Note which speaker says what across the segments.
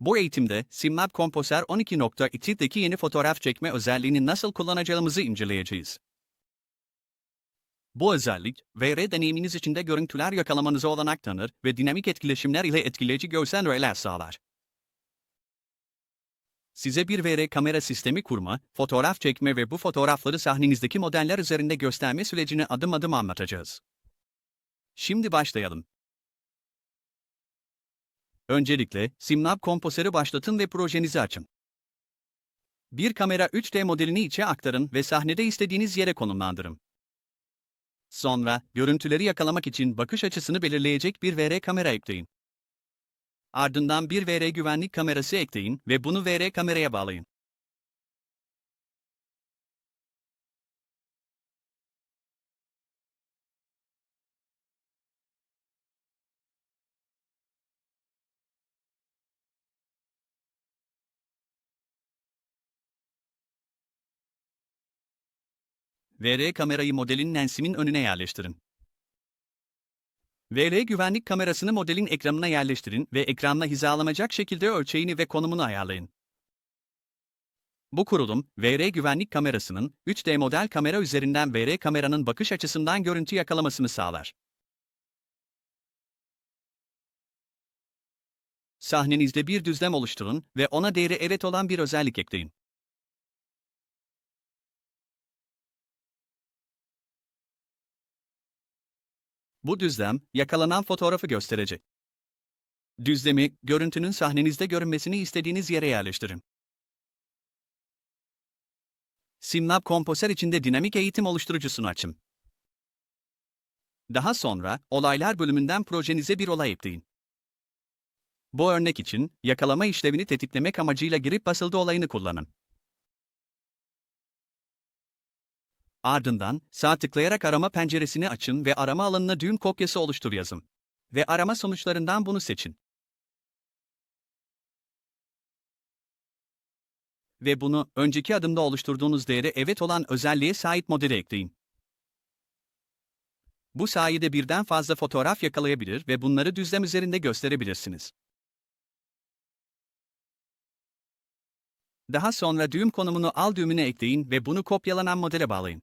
Speaker 1: Bu eğitimde SimLab Composer 12.2'deki yeni fotoğraf çekme özelliğini nasıl kullanacağımızı inceleyeceğiz. Bu özellik, VR deneyiminiz içinde görüntüler yakalamanıza olanak tanır ve dinamik etkileşimler ile etkileyici görsel öğeler sağlar. Size bir VR kamera sistemi kurma, fotoğraf çekme ve bu fotoğrafları sahnenizdeki modeller üzerinde gösterme sürecini adım adım anlatacağız. Şimdi başlayalım. Öncelikle, SimLab Composer'ı başlatın ve projenizi açın. Bir kamera 3D modelini içe aktarın ve sahnede istediğiniz yere konumlandırın. Sonra, görüntüleri yakalamak için bakış açısını belirleyecek bir VR kamera ekleyin. Ardından bir VR güvenlik kamerası ekleyin ve bunu VR kameraya bağlayın. VR kamerayı modelin lensimin önüne yerleştirin. VR güvenlik kamerasını modelin ekranına yerleştirin ve ekranla hizalamayacak şekilde ölçeğini ve konumunu ayarlayın. Bu kurulum, VR güvenlik kamerasının 3D model kamera üzerinden VR kameranın bakış açısından görüntü yakalamasını sağlar. Sahnenizde bir düzlem oluşturun ve ona değeri evet olan bir özellik ekleyin. Bu düzlem, yakalanan fotoğrafı gösterecek. Düzlemi, görüntünün sahnenizde görünmesini istediğiniz yere yerleştirin. SimLab Composer içinde dinamik eğitim oluşturucusunu açın. Daha sonra, olaylar bölümünden projenize bir olay ekleyin. Bu örnek için, yakalama işlevini tetiklemek amacıyla girip basıldı olayını kullanın. Ardından, sağ tıklayarak arama penceresini açın ve arama alanına düğüm kopyası oluştur yazın. Ve arama sonuçlarından bunu seçin. Ve bunu, önceki adımda oluşturduğunuz değere evet olan özelliğe sahip modele ekleyin. Bu sayede birden fazla fotoğraf yakalayabilir ve bunları düzlem üzerinde gösterebilirsiniz. Daha sonra düğüm konumunu al düğümüne ekleyin ve bunu kopyalanan modele bağlayın.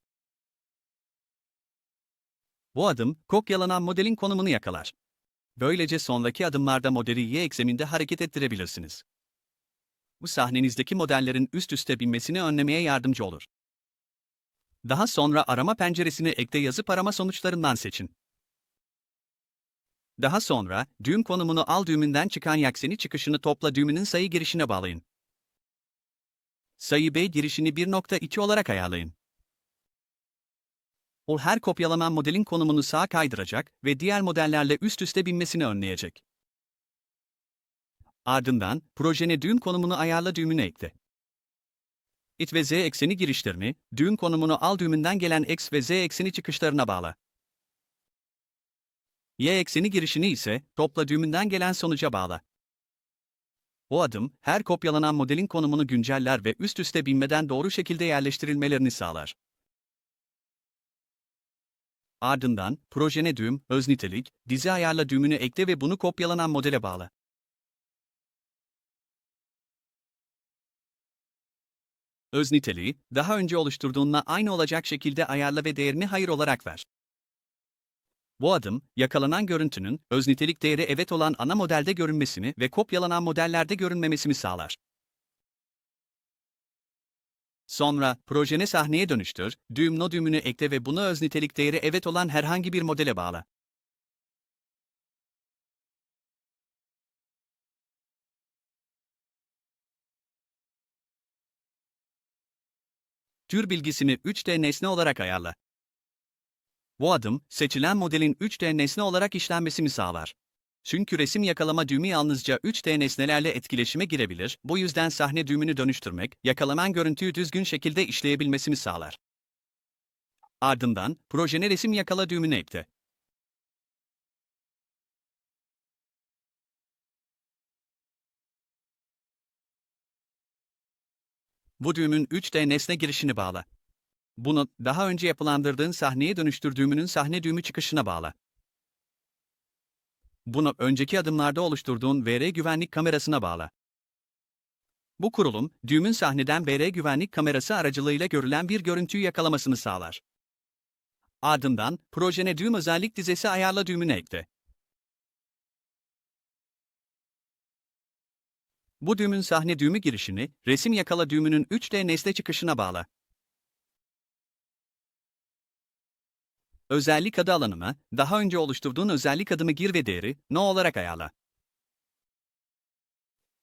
Speaker 1: Bu adım, kopyalanan modelin konumunu yakalar. Böylece sonraki adımlarda modeli y ekseninde hareket ettirebilirsiniz. Bu sahnenizdeki modellerin üst üste binmesini önlemeye yardımcı olur. Daha sonra arama penceresini ekle yazıp arama sonuçlarından seçin. Daha sonra, düğüm konumunu al düğümünden çıkan yakseni çıkışını topla düğümünün sayı girişine bağlayın. Sayı B girişini 1.2 olarak ayarlayın. O her kopyalanan modelin konumunu sağa kaydıracak ve diğer modellerle üst üste binmesini önleyecek. Ardından, projene düğüm konumunu ayarla düğümünü ekle. It ve Z ekseni girişlerini, düğüm konumunu al düğümünden gelen X ve Z ekseni çıkışlarına bağla. Y ekseni girişini ise, topla düğümünden gelen sonuca bağla. Bu adım, her kopyalanan modelin konumunu günceller ve üst üste binmeden doğru şekilde yerleştirilmelerini sağlar. Ardından, projene düğüm, öz nitelik, dizi ayarla düğümünü ekle ve bunu kopyalanan modele bağla. Öz niteliği, daha önce oluşturduğunla aynı olacak şekilde ayarla ve değerini hayır olarak ver. Bu adım, yakalanan görüntünün, öz nitelik değeri evet olan ana modelde görünmesini ve kopyalanan modellerde görünmemesini sağlar. Sonra, projene sahneye dönüştür, düğüm no düğümünü ekle ve bunu öz nitelik değeri evet olan herhangi bir modele bağla. Tür bilgisini 3D nesne olarak ayarla. Bu adım, seçilen modelin 3D nesne olarak işlenmesini sağlar. Çünkü resim yakalama düğümü yalnızca 3D nesnelerle etkileşime girebilir, bu yüzden sahne düğümünü dönüştürmek, yakalanan görüntüyü düzgün şekilde işleyebilmesini sağlar. Ardından, projene resim yakala düğümünü ekle. Bu düğümün 3D nesne girişini bağla. Bunu, daha önce yapılandırdığın sahneye dönüştürdüğümünün sahne düğümü çıkışına bağla. Bunu önceki adımlarda oluşturduğun VR güvenlik kamerasına bağla. Bu kurulum, düğümün sahneden BR güvenlik kamerası aracılığıyla görülen bir görüntüyü yakalamasını sağlar. Ardından, projene düğüm özellik dizesi ayarla düğümünü ekle. Bu düğümün sahne düğümü girişini, resim yakala düğümünün 3D nesne çıkışına bağla. Özellik adı alanıma, daha önce oluşturduğun özellik adımı gir ve değeri, no olarak ayarla.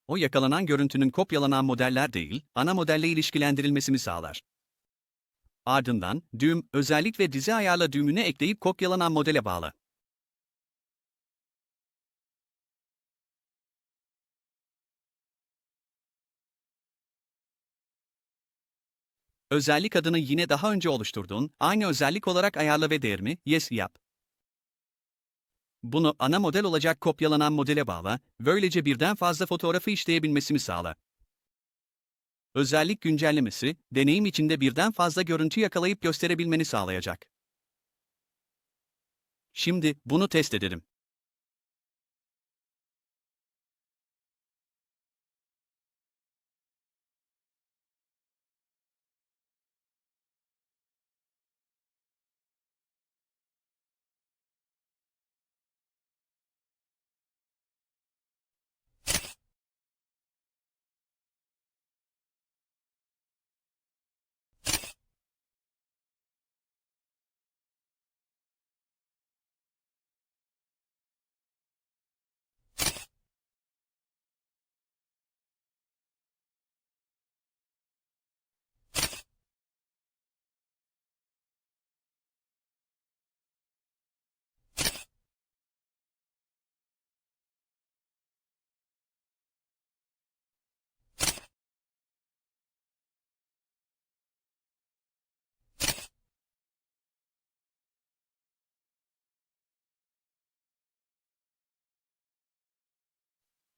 Speaker 1: O yakalanan görüntünün kopyalanan modeller değil, ana modelle ilişkilendirilmesini sağlar. Ardından, düğüm, özellik ve dizi ayarla düğümünü ekleyip kopyalanan modele bağla. Özellik adını yine daha önce oluşturduğun, aynı özellik olarak ayarla ve değerini yes yap. Bunu ana model olacak kopyalanan modele bağla, böylece birden fazla fotoğrafı işleyebilmesini sağla. Özellik güncellemesi, deneyim içinde birden fazla görüntü yakalayıp gösterebilmeni sağlayacak. Şimdi bunu test edelim.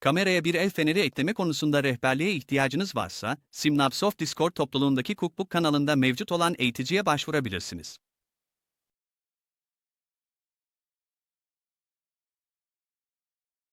Speaker 1: Kameraya bir el feneri ekleme konusunda rehberliğe ihtiyacınız varsa, Simlab Soft Discord topluluğundaki Cookbook kanalında mevcut olan eğiticiye başvurabilirsiniz.